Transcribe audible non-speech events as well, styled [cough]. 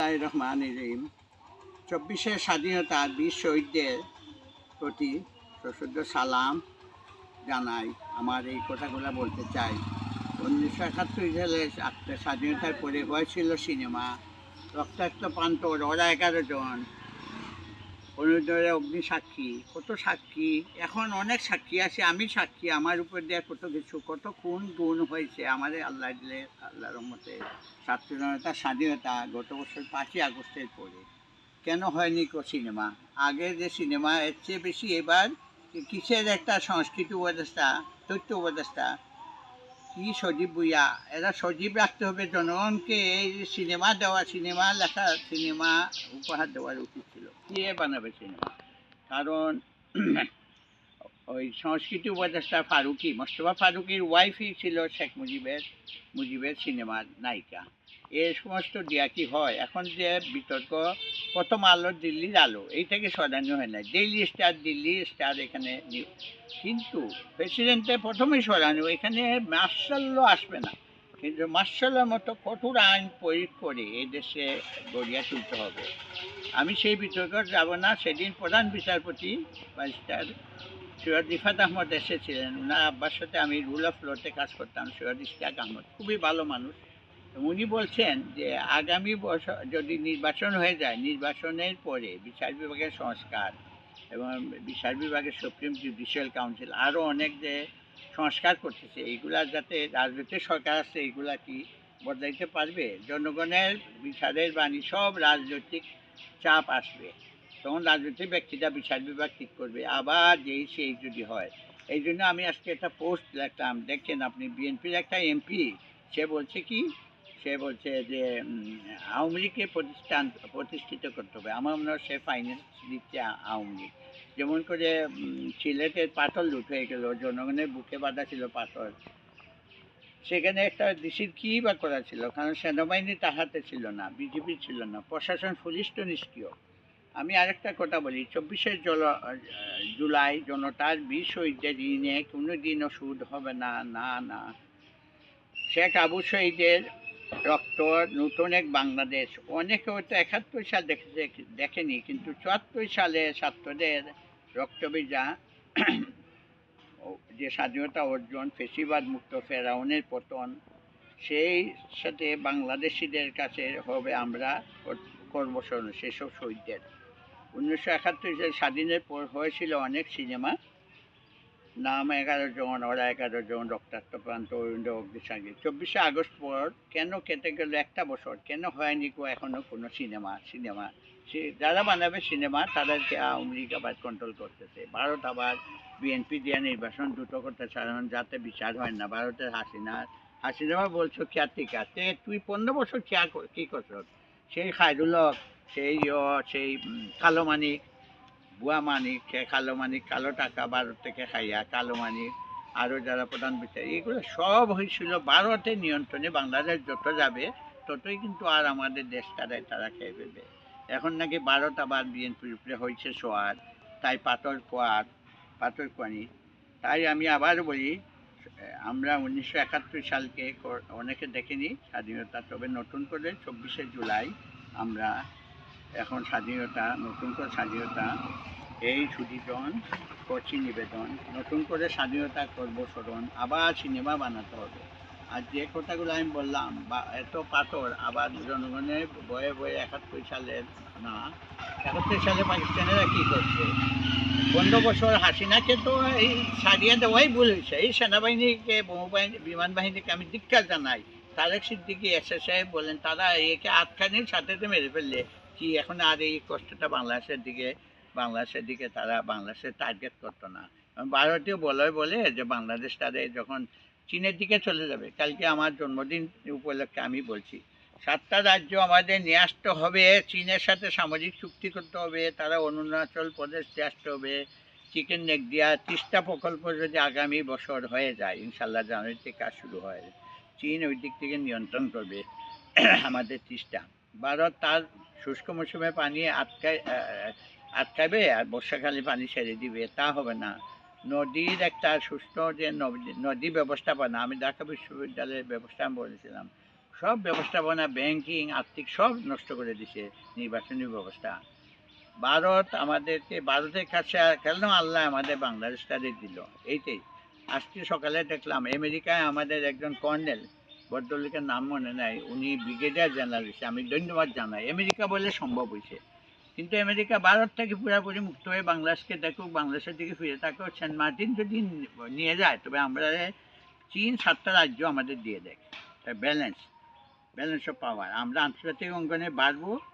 রহমানির রহিম। চব্বিশে স্বাধীনতা বীর শহীদদের প্রতি সশুদ্ধ সালাম জানাই। আমার এই কথাগুলো বলতে চাই। উনিশশো একাত্তর সালে স্বাধীনতার পরে হয়েছিল সিনেমা। রক্তাক্ত প্রান্তর ওরা এগারো জন। অনুদয় অগ্নি সাক্ষী। কত সাক্ষী? এখন অনেক সাক্ষী আছে, আমি সাক্ষী, আমার উপর দিয়ে কত কিছু, কত খুন গুণ হয়েছে আমাদের আল্লাহ দিলে, আল্লাহর রহমতে। জনতার স্বাধীনতা গত বছর পাঁচই আগস্টের পরে। কেন হয়নি কো সিনেমা? আগে যে সিনেমা এর চেয়ে বেশি এবার কিসের একটা সংস্কৃতি উপদেষ্টা, তথ্য উপদেষ্টা কি সজীব বুইয়া? এরা সজীব রাখতে হবে, জনগণকে এই সিনেমা দেওয়া, সিনেমা লেখা, সিনেমা উপহার দেওয়ার উচিত ছিল। কে বানাবে সিনেমা? কারণ [clears throat] ওই সংস্কৃতি উপদেষ্টা ফারুকি, মোস্তফা ফারুকির ওয়াইফই ছিল শেখ মুজিবের মুজিবের সিনেমার নায়িকা। এ সমস্ত দেয়া কি হয়। এখন যে বিতর্ক, প্রথম আলো দিল্লির আলো, এইটাকে সরানো হয় না। ডেইলি স্টার দিল্লি স্টার এখানে কিন্তু প্রেসিডেন্টে প্রথমেই সরানো এখানে মার্শাল্য আসবে না। কিন্তু মার্শালের মতো কঠোর আইন প্রয়োগ করে এই দেশে গড়িয়া তুলতে হবে। আমি সেই বিতর্ক যাব না। সেদিন প্রধান বিচারপতি ব্যারিস্টার সৈয়দ রিফাত আহমদ এসেছিলেন। ওনার আব্বার সাথে আমি রুল অফ লতে কাজ করতাম, সৈয়দ ইশতিয়াক আহমদ। খুবই ভালো মানুষ। উনি বলছেন যে আগামী বছর যদি নির্বাচন হয়ে যায়, নির্বাচনের পরে বিচার বিভাগের সংস্কার এবং বিচার বিভাগের সুপ্রিম জুডিশিয়াল কাউন্সিল আরও অনেক যে সংস্কার করতেছে, এইগুলা যাতে রাজনৈতিক সরকার আছে, এইগুলা কি বদলাইতে পারবে? জনগণের বিচারের বাণী, সব রাজনৈতিক চাপ আসবে। তখন রাজনৈতিক ব্যক্তিরা বিচার বিভাগ ঠিক করবে, আবার যেই সেই যদি হয়। এই জন্য আমি আজকে একটা পোস্ট লিখলাম। দেখছেন আপনি, বিএনপির একটা এমপি, সে বলছে কি সে বলছে যে আওয়ামী লীগকে প্রতিষ্ঠান, প্রতিষ্ঠিত করতে হবে। আমার মনে হয় সে ফাইন্যান্স দিচ্ছে আওয়ামী লীগ। যেমন করে সিলেটের পাথর লুট হয়ে গেল, জনগণের বুকে বাঁধা ছিল পাথর। সেখানে একটা দেশের কী বা করা ছিল? কারণ সেনাবাহিনী তার হাতে ছিল না বিজেপি ছিল না, প্রশাসন পুলিশ নিষ্ক্রিয়। আমি আরেকটা কথা বলি, চব্বিশে জল জুলাই জনতার বিশ শহীদদের ঋণে কোনো দিনও সুদ হবে না না না। শেখ আবু শহীদের রক্ত নতুন এক বাংলাদেশ। অনেকে হয়তো একাত্তর সাল দেখেছে দেখেনি, কিন্তু চুয়াত্তর সালে ছাত্রদের রক্তবীজা, যে স্বাধীনতা অর্জন, ফেসিবাদ মুক্ত ফেরাউনের পতন, সেই সাথে বাংলাদেশিদের কাছে হবে আমরা কর্মস্মরণ সেসব শহীদদের। উনিশশো একাত্তর সালে স্বাধীনের পর হয়েছিল অনেক সিনেমা। নাম এগারো জন ওরা এগারো জন রক্তাক্ত প্রান্ত অরিন্দ অগ্নিসাঙ্গী চব্বিশে আগস্ট পর কেন কেটে গেল একটা বছর? কেন হয়নি কো এখনও কোনো সিনেমা? সিনেমা? সে যারা বানাবে সিনেমা তাদেরকে আওয়ামী আবার কন্ট্রোল করতেছে। ভারত আবার বিএনপি দিয়ে নির্বাচন দ্রুত করতে চান যাতে বিচার হয় না। ভারতের হাসিনা হাসিনা বলছো খ্যাতিকা তে তুই পনেরো বছর খেয়া কী করছ? সেই খায়রুল হক, সেই সেই উম, কালো মানিক বুয়া মানিক কালো মানিক কালো টাকা ভারত থেকে খাইয়া, কালো মানিক আরও যারা প্রধান বিচার এগুলো সব হয়েছিল ভারতের নিয়ন্ত্রণে, বাংলাদেশ যত যাবে, ততই কিন্তু আর আমাদের দেশটারাই তারা খেয়ে ফেলবে। এখন নাকি ভারত আবার বিএনপির উপরে হয়েছে সোয়ার তাই পাথর কোয়ার পাথর কোয়ানি। তাই আমি আবার বলি, আমরা উনিশশো একাত্তর সালকে অনেকে দেখেনি, স্বাধীনতা তবে নতুন করে চব্বিশে জুলাই আমরা এখন স্বাধীনতা, নতুন করে স্বাধীনতা, এই সুদীজন করছি নিবেদন। নতুন করে স্বাধীনতা করব স্মরণ, আবার সিনেমা বানাতে হবে। আর যে কথাগুলো আমি বললাম, বা এত পাথর, আবার জনগণের বয়ে বয়ে একাত্তর সালের না, একাত্তর সালে পাকিস্তানেরা কী করছে? পনেরো বছর হাসিনাকে তো এই সারিয়ে দেওয়াই হয়েছে। এই সেনাবাহিনীকে বহুবাহিনী বিমান বাহিনীকে আমি ধিক্কার জানাই। তারেক সিদ্দিকি, এস এস বলেন, তারা একে আটখানির সাথে মেরে ফেললে। কি এখন আর এই কষ্টটা বাংলাদেশের দিকে বাংলাদেশের দিকে তারা বাংলাদেশের টার্গেট করতো না। ভারতীয় বলে বলে যে বাংলাদেশ তাদের যখন চীনের দিকে চলে যাবে, কালকে আমার জন্মদিন উপলক্ষে আমি বলছি, সাতটা রাজ্য আমাদের নিয়ে আসতে হবে, চীনের সাথে সামাজিক চুক্তি করতে হবে, তারা অরুণাচল প্রদেশ দিয়ে আসতে হবে, চিকেন নেক দিয়া তিস্তা প্রকল্প যদি আগামী বছর হয়ে যায় ইনশাল্লাহ জানুয়ারি থেকে কাজ শুরু হয়, চীন ওই দিক থেকে নিয়ন্ত্রণ করবে আমাদের তিস্তা। ভারত তার শুষ্ক মৌসুমে পানি আটকায় আটকাবে আর বর্ষাকালে পানি ছেড়ে দিবে, তা হবে না। নদীর একটা সুস্থ যে নদী- ব্যবস্থাপনা, আমি ঢাকা বিশ্ববিদ্যালয়ের ব্যবস্থা বলেছিলাম, সব ব্যবস্থাপনা, ব্যাংকিং, আর্থিক সব নষ্ট করে দিছে নির্বাচনী ব্যবস্থা। ভারত আমাদেরকে, ভারতের কাছে কেন আল্লাহ আমাদের বাংলাদেশটাকে দিল? এইটাই। আজকে সকালে দেখলাম, আমেরিকায় আমাদের একজন কর্নেল ভদ্রলোকের নাম মনে নাই। উনি ব্রিগেডিয়ার জেনারেল হয়েছে। আমি ধন্যবাদ জানাই। আমেরিকা বলে সম্ভব হয়েছে। কিন্তু আমেরিকা ভারত থেকে পুরোপুরি মুক্ত হয়ে বাংলাদেশকে দেখুক, বাংলাদেশের দিকে ফিরে থাকুক সেন্ট মার্টিন যদি নিয়ে যায়, তবে আমরা চীন সাতটা রাজ্য আমাদের দিয়ে দেয়। ব্যালেন্স ব্যালেন্স অফ পাওয়ার আমরা আন্তর্জাতিক অঙ্গনে বাড়বো।